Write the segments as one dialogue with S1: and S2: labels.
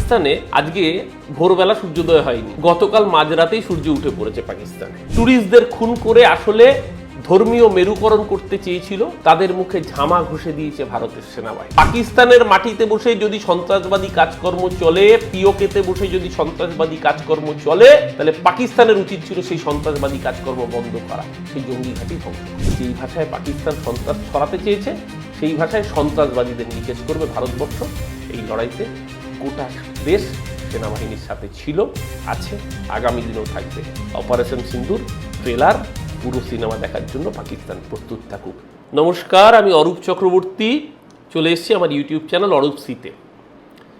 S1: পাকিস্তানে আজকে ভোরবেলা সূর্যোদয় হয়নি। গতকাল মাঝরাতেই সূর্য উঠে পড়েছে পাকিস্তানে। ট্যুরিস্টদের খুন করে আসলে ধর্মীয় মেরুকরণ করতে চেয়েছিল, তাদের মুখে ঝামা ঘষে দিয়েছে ভারতের সেনাবাহিনী। পাকিস্তানের মাটিতে বসে যদি সন্ত্রাসবাদী কাজকর্ম চলে, পিওকেতে বসে যদি সন্ত্রাসবাদী কাজকর্ম চলে, তাহলে পাকিস্তানের উচিত ছিল সেই সন্ত্রাসবাদী কাজকর্ম বন্ধ করা, সেই জঙ্গি ঘাঁটি ধ্বংস যেই ভাষায় পাকিস্তান সন্ত্রাস ছড়াতে চেয়েছে, সেই ভাষায় সন্ত্রাসবাদীদের নিকেশ করবে ভারতবর্ষ। এই লড়াইতে গোটা দেশ সেনাবাহিনীর সাথে ছিল, আছে, আগামী দিনেও থাকবে। অপারেশন সিন্দুর, ট্রেলার, পুরো সিনেমা দেখার জন্য পাকিস্তান প্রস্তুত থাকুক। নমস্কার, আমি অরূপ চক্রবর্তী। চলে এসেছি আমার ইউটিউব চ্যানেল অরূপ সিতে।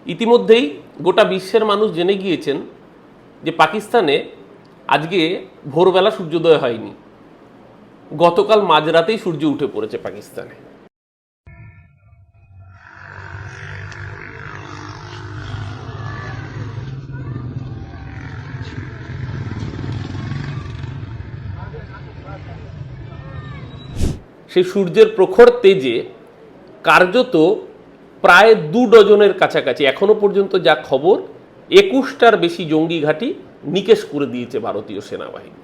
S1: ইতিমধ্যেই গোটা বিশ্বের মানুষ জেনে গিয়েছেন যে পাকিস্তানে আজকে ভোরবেলা সূর্যোদয় হয়নি। গতকাল মাঝরাতেই সূর্য উঠে পড়েছে পাকিস্তানে। সেই সূর্যের প্রখর তেজে কার্যত প্রায় দু ডজনের কাছাকাছি। এখনও পর্যন্ত যা খবর, একুশটার বেশি জঙ্গি ঘাঁটি নিকেশ করে দিয়েছে ভারতীয় সেনাবাহিনী।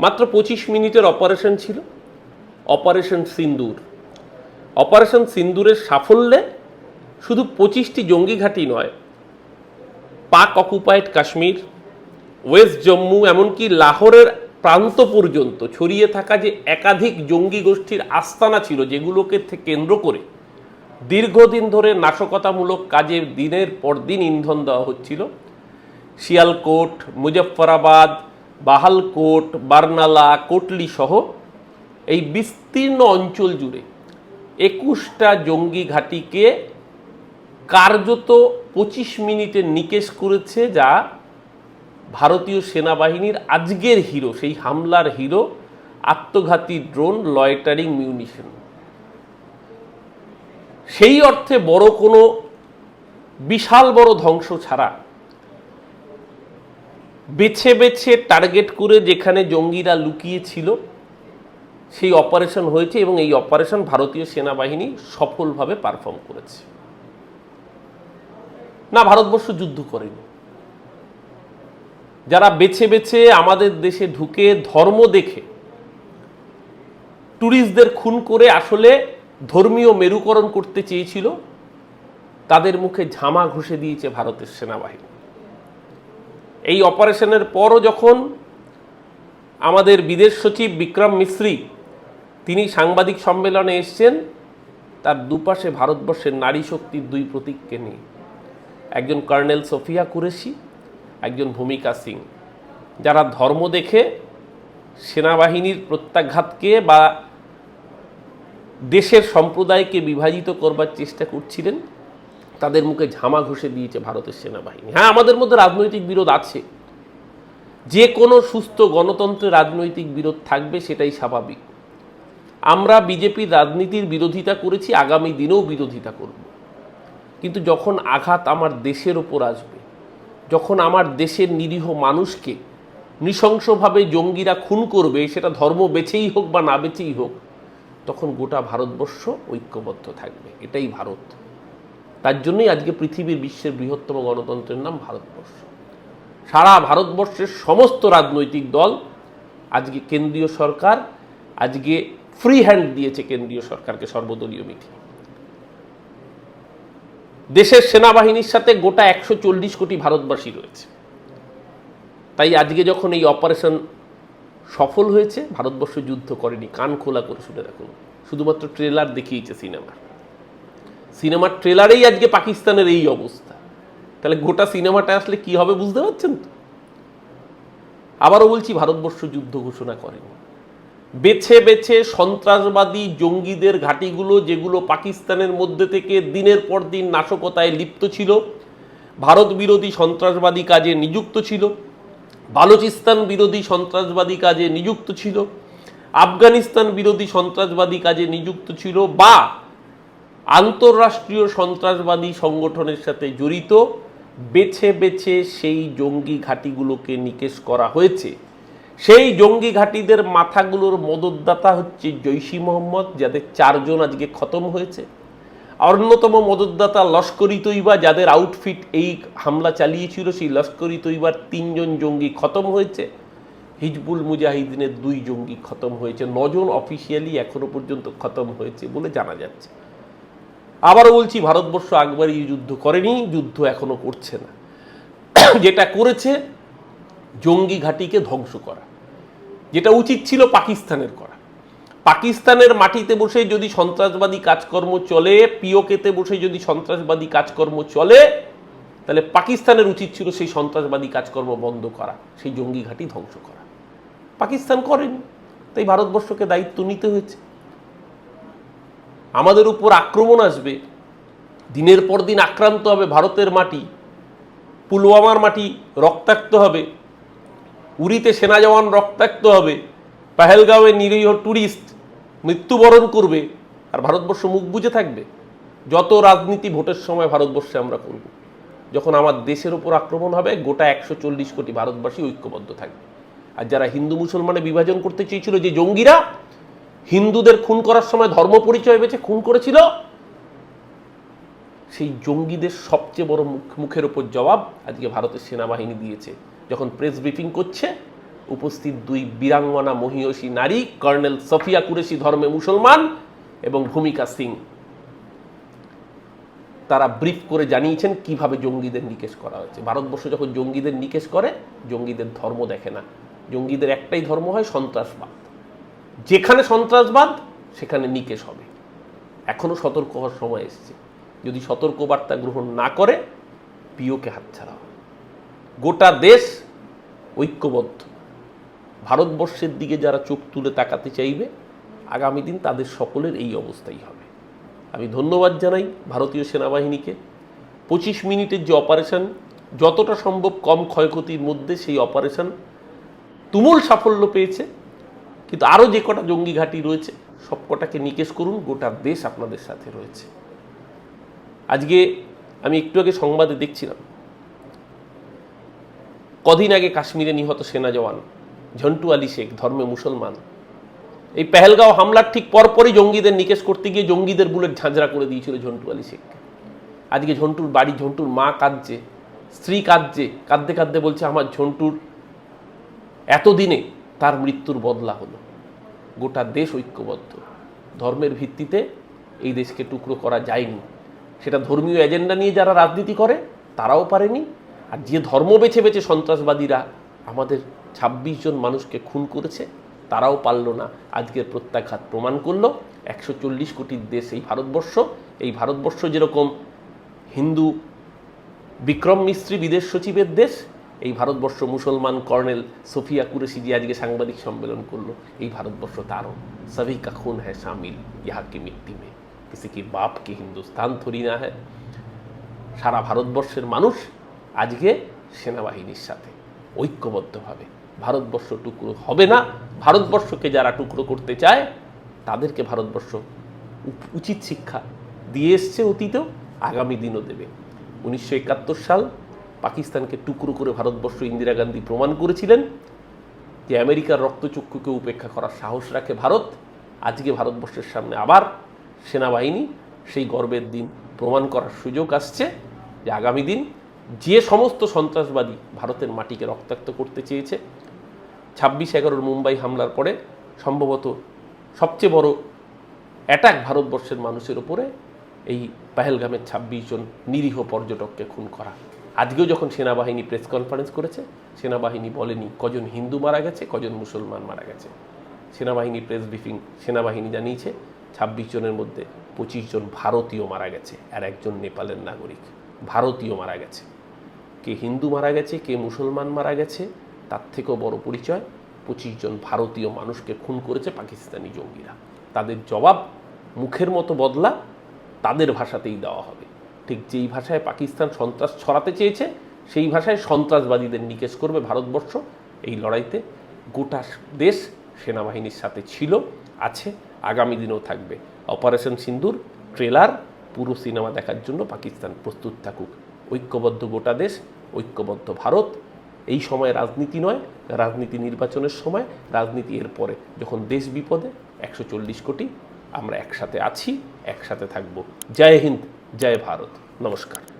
S1: মাত্র পঁচিশ মিনিটের অপারেশন ছিল। অপারেশন সিন্দুর। অপারেশন সিন্দুরের সাফল্যে শুধু পঁচিশটি জঙ্গি ঘাঁটি নয়, পাক অকুপাইড কাশ্মীর, ওয়েস্ট জম্মু, এমনকি লাহোরের প্রান্ত পর্যন্ত ছড়িয়ে থাকা যে একাধিক জঙ্গি গোষ্ঠীর আস্তানা ছিল, যেগুলোকে কেন্দ্র করে দীর্ঘদিন ধরে নাশকতামূলক কাজে দিনের পর দিন ইন্ধন দেওয়া হচ্ছিল। শিয়ালকোট, মুজফ্ফরাবাদ, বাহালকোট, বার্নালা, কোটলি সহ এই বিস্তীর্ণ অঞ্চল জুড়ে একুশটা জঙ্গি ঘাঁটিকে কার্যত পঁচিশ মিনিটে নিকেশ করেছে, যা ভারতীয় সেনাবাহিনীর আজকের হিরো, সেই হামলার হিরো, আত্মঘাতী ড্রোন লয়টারিং মিউনিশন সেই অর্থে বড় কোনো বিশাল বড় ধ্বংস ছাড়া বেছে বেছে টার্গেট করে যেখানে জঙ্গিরা লুকিয়েছিল, সেই অপারেশন হয়েছে এবং এই অপারেশন ভারতীয় সেনাবাহিনী সফলভাবে পারফর্ম করেছে। না, ভারতবর্ষ যুদ্ধ করেনি। যারা বেছে বেছে আমাদের দেশে ঢুকে ধর্ম দেখে ট্যুরিস্টদের খুন করে আসলে ধর্মীয় মেরুকরণ করতে চেয়েছিল, তাদের মুখে ঝামা ঘষে দিয়েছে ভারতের সেনাবাহিনী। এই অপারেশনের পরও যখন আমাদের বিদেশ সচিব বিক্রম মিশ্রি তিনি সাংবাদিক সম্মেলনে এসছেন, তার দুপাশে ভারতবর্ষের নারী শক্তির দুই প্রতীককে নিয়ে। একজন কর্নেল সোফিয়া কুরেশি একজন ভূমিকা সিং। যারা ধর্ম দেখে সেনাবাহিনীর প্রত্যাঘাতকে বা দেশের সম্প্রদায়কে বিভাজিত করবার চেষ্টা করছিলেন, তাদের মুখে ঝামা ঘষে দিয়েছে ভারতের সেনাবাহিনী। হ্যাঁ আমাদের মধ্যে রাজনৈতিক বিরোধ আছে। যে কোনো সুস্থ গণতন্ত্রে রাজনৈতিক বিরোধ থাকবে, সেটাই স্বাভাবিক। আমরা বিজেপির রাজনীতির বিরোধিতা করেছি, আগামী দিনেও বিরোধিতা করব। কিন্তু যখন আঘাত আমার দেশের ওপর আসবে যখন আমার দেশের নিরীহ মানুষকে নৃশংসভাবে জঙ্গিরা খুন করবে, সেটা ধর্ম বেছেই হোক বা না বেছেই হোক, তখন গোটা ভারতবর্ষ ঐক্যবদ্ধ থাকবে। এটাই ভারত। তার জন্যই আজকে পৃথিবীর বিশ্বের বৃহত্তম গণতন্ত্রের নাম ভারতবর্ষ। সারা ভারতবর্ষের সমস্ত রাজনৈতিক দল আজকে কেন্দ্রীয় সরকার, আজকে ফ্রি হ্যান্ড দিয়েছে কেন্দ্রীয় সরকারকে সর্বদলীয় মিটিং। দেশের সেনাবাহিনীর সাথে গোটা একশো চল্লিশ কোটি ভারতবাসী রয়েছে। তাই আজকে যখন এই অপারেশন সফল হয়েছে, ভারতবর্ষ যুদ্ধ করেনি, কান খোলা করে শুনে রাখুন। শুধুমাত্র ট্রেলার দেখিয়েছে সিনেমার সিনেমার ট্রেলারেই আজকে পাকিস্তানের এই অবস্থা। তাহলে গোটা সিনেমাটা আসলে কি হবে বুঝতে পারছেন তো? আবারও বলছি, ভারতবর্ষ যুদ্ধ ঘোষণা করেনি। বেছে বেছে সন্ত্রাসবাদী জঙ্গিদের ঘাঁটিগুলো যেগুলো পাকিস্তানের মধ্যে থেকে দিনের পর দিন নাশকতায় লিপ্ত ছিল, ভারত বিরোধী সন্ত্রাসবাদী কাজে নিযুক্ত ছিল, বালুচিস্তান বিরোধী সন্ত্রাসবাদী কাজে নিযুক্ত ছিল, আফগানিস্তান বিরোধী সন্ত্রাসবাদী কাজে নিযুক্ত ছিল বা আন্তঃরাষ্ট্রীয় সন্ত্রাসবাদী সংগঠনের সাথে জড়িত, বেছে বেছে সেই জঙ্গি ঘাঁটিগুলোকে নিকেশ করা হয়েছে। সেই জঙ্গি ঘাঁটিদের মাথাগুলোর মদতদাতা হচ্ছে জৈশি মোহাম্মদ, যাদের চারজন আজকে খতম হয়েছে। অন্যতম মদতদাতা লস্করি তৈবা যাদের আউটফিট এই হামলা চালিয়েছিল, সেই লস্করি তৈবার তিনজন জঙ্গি খতম হয়েছে। হিজবুল মুজাহিদিনের দুই জঙ্গি খতম হয়েছে। নজন অফিসিয়ালি এখনও পর্যন্ত খতম হয়েছে বলে জানা যাচ্ছে। আবারও বলছি, ভারতবর্ষ একবারই যুদ্ধ করেনি, যুদ্ধ এখনও করছে না। যেটা করেছে জঙ্গি ঘাঁটিকে ধ্বংস করা, যেটা উচিত ছিল পাকিস্তানের করা। পাকিস্তানের মাটিতে বসে যদি সন্ত্রাসবাদী কাজকর্ম চলে, পিওকেতে বসে যদি সন্ত্রাসবাদী কাজকর্ম চলে, তাহলে পাকিস্তানের উচিত ছিল সেই সন্ত্রাসবাদী কাজকর্ম বন্ধ করা, সেই জঙ্গি ঘাঁটি ধ্বংস করা। পাকিস্তান করেনি, তাই ভারতবর্ষকে দায়িত্ব নিতে হয়েছে। আমাদের উপর আক্রমণ আসবে, দিনের পর দিন আক্রান্ত হবে ভারতের মাটি, পুলওয়ামার মাটি রক্তাক্ত হবে। উড়িতে সেনা জওয়ান রক্তাক্ত হবে। পাহেলগাঁওয়ে নিরীহ ট্যুরিস্ট মৃত্যুবরণ করবে আর ভারতবর্ষ মুখ বুজে থাকবে। যত রাজনীতি ভোটের সময় ভারতবর্ষে আমরা করব। যখন আমার দেশের ওপর আক্রমণ হবে, গোটা একশো চল্লিশ কোটি ভারতবাসী ঐক্যবদ্ধ থাকবে। আর যারা হিন্দু মুসলমানে বিভাজন করতে চেয়েছিল যে জঙ্গিরা, হিন্দুদের খুন করার সময় ধর্ম পরিচয় বেছে খুন করেছিল সেই জঙ্গিদের সবচেয়ে বড় মুখ, মুখের ওপর জবাব আজকে ভারতের সেনাবাহিনী দিয়েছে। যখন প্রেস ব্রিফিং করছে, উপস্থিত দুই বীরাঙ্গনা মহিয়সী নারী, কর্নেল সফিয়া কুরেশি ধর্মে মুসলমান এবং ভূমিকা সিং। তারা ব্রিফ করে জানিয়েছেন কীভাবে জঙ্গিদের নিকেশ করা হয়েছে। ভারতবর্ষ যখন জঙ্গিদের নিকেশ করে, জঙ্গিদের ধর্ম দেখে না। জঙ্গিদের একটাই ধর্ম হয় সন্ত্রাসবাদ। যেখানে সন্ত্রাসবাদ, সেখানে নিকেশ হবে। এখনও সতর্ক হওয়ার সময় এসছে। যদি সতর্কবার্তা গ্রহণ না করে পিওকে হাতছাড়া গোটা দেশ ঐক্যবদ্ধ। ভারতবর্ষের দিকে যারা চোখ তুলে তাকাতে চাইবে, আগামী দিন তাদের সকলের এই অবস্থাই হবে। আমি ধন্যবাদ জানাই ভারতীয় সেনাবাহিনীকে। পঁচিশ মিনিটের যে অপারেশন, যতটা সম্ভব কম ক্ষয়ক্ষতির মধ্যে সেই অপারেশন তুমুল সাফল্য পেয়েছে। কিন্তু আরও যে কটা জঙ্গি ঘাঁটি রয়েছে সব কটাকে নিকেশ করুন, গোটা দেশ আপনাদের সাথে রয়েছে। আজকে আমি একটু আগে সংবাদে দেখছিলাম। কদিন আগে কাশ্মীরে নিহত সেনা জওয়ান ঝন্টু আলী শেখ, ধর্মে মুসলমান। এই পেহেলগাঁও হামলার ঠিক পরপরই জঙ্গিদের নিকেশ করতে গিয়ে জঙ্গিদের বুলেট ঝাঁঝরা করে দিয়েছিল ঝন্টু আলী শেখ। আজকে ঝন্টুর বাড়ি, ঝন্টুর মা কাঁদছে, স্ত্রী কাঁদছে, কাঁদতে কাঁদতে বলছে, আমার ঝন্টুর এতদিনে তার মৃত্যুর বদলা হলো। গোটা দেশ ঐক্যবদ্ধ। ধর্মের ভিত্তিতে এই দেশকে টুকরো করা যায়নি। সেটা ধর্মীয় এজেন্ডা নিয়ে যারা রাজনীতি করে, তারাও পারেনি। আর যে ধর্ম বেছে বেছে সন্ত্রাসবাদীরা আমাদের ২৬ জন মানুষকে খুন করেছে, তারাও পারল না। আজকের প্রত্যাঘাত প্রমাণ করল, একশো চল্লিশ কোটির দেশ এই ভারতবর্ষ। এই ভারতবর্ষ যেরকম হিন্দু বিক্রম মিস্ত্রি বিদেশ সচিবের দেশ, এই ভারতবর্ষ মুসলমান কর্নেল সোফিয়া কুরেশি যে আজকে সাংবাদিক সম্মেলন করল। এই ভারতবর্ষ তারও সভি কা খুন হ্যায় শামিল ইহা কি মিট্টি মে। কিসি কি বাপ কি হিন্দুস্তান থরি না হ্যায় সারা ভারতবর্ষের মানুষ আজকে সেনাবাহিনীর সাথে ঐক্যবদ্ধভাবে। ভারতবর্ষ টুকরো হবে না। ভারতবর্ষকে যারা টুকরো করতে চায়, তাদেরকে ভারতবর্ষ উচিত শিক্ষা দিয়ে এসছে অতীতেও, আগামী দিনও দেবে। উনিশশো একাত্তর সাল পাকিস্তানকে টুকরো করে ভারতবর্ষ ইন্দিরা গান্ধী প্রমাণ করেছিলেন যে আমেরিকার রক্তচক্ষুকে উপেক্ষা করার সাহস রাখে ভারত। আজকে ভারতবর্ষের সামনে আবার সেনাবাহিনী সেই গর্বের দিন প্রমাণ করার সুযোগ আসছে যে আগামী দিন যে সমস্ত সন্ত্রাসবাদী ভারতের মাটিকে রক্তাক্ত করতে চেয়েছে, ছাব্বিশ এগারোর মুম্বাই হামলার পরে সম্ভবত সবচেয়ে বড় অ্যাটাক ভারতবর্ষের মানুষের ওপরে এই পাহেলগামের ছাব্বিশ জন নিরীহ পর্যটককে খুন করা। আজকেও যখন সেনাবাহিনী প্রেস কনফারেন্স করেছে, সেনাবাহিনী বলেনি কজন হিন্দু মারা গেছে, কজন মুসলমান মারা গেছে। সেনাবাহিনী প্রেস ব্রিফিং সেনাবাহিনী জানিয়েছে ছাব্বিশ জনের মধ্যে পঁচিশ জন ভারতীয় মারা গেছে আর একজন নেপালের নাগরিক। ভারতীয় মারা গেছে। কে হিন্দু মারা গেছে, কে মুসলমান মারা গেছে, তার থেকেও বড় পরিচয়, পঁচিশ জন ভারতীয় মানুষকে খুন করেছে পাকিস্তানি জঙ্গিরা। তাদের জবাব মুখের মতো বদলা, তাদের ভাষাতেই দেওয়া হবে। ঠিক যেই ভাষায় পাকিস্তান সন্ত্রাস ছড়াতে চেয়েছে, সেই ভাষায় সন্ত্রাসবাদীদের নিকেশ করবে ভারতবর্ষ। এই লড়াইতে গোটা দেশ সেনাবাহিনীর সাথে ছিল, আছে আগামী দিনেও থাকবে। অপারেশন সিন্দুর, ট্রেলার, পুরো সিনেমা দেখার জন্য পাকিস্তান প্রস্তুত থাকুক। ঐক্যবদ্ধ গোটা দেশ, ঐক্যবদ্ধ ভারত। এই সময় রাজনীতি নয়, রাজনীতি নির্বাচনের সময়, রাজনীতি এর পরে। যখন দেশ বিপদে, একশো চল্লিশ কোটি, আমরা একসাথে আছি, একসাথে থাকব। জয় হিন্দ, জয় ভারত। নমস্কার।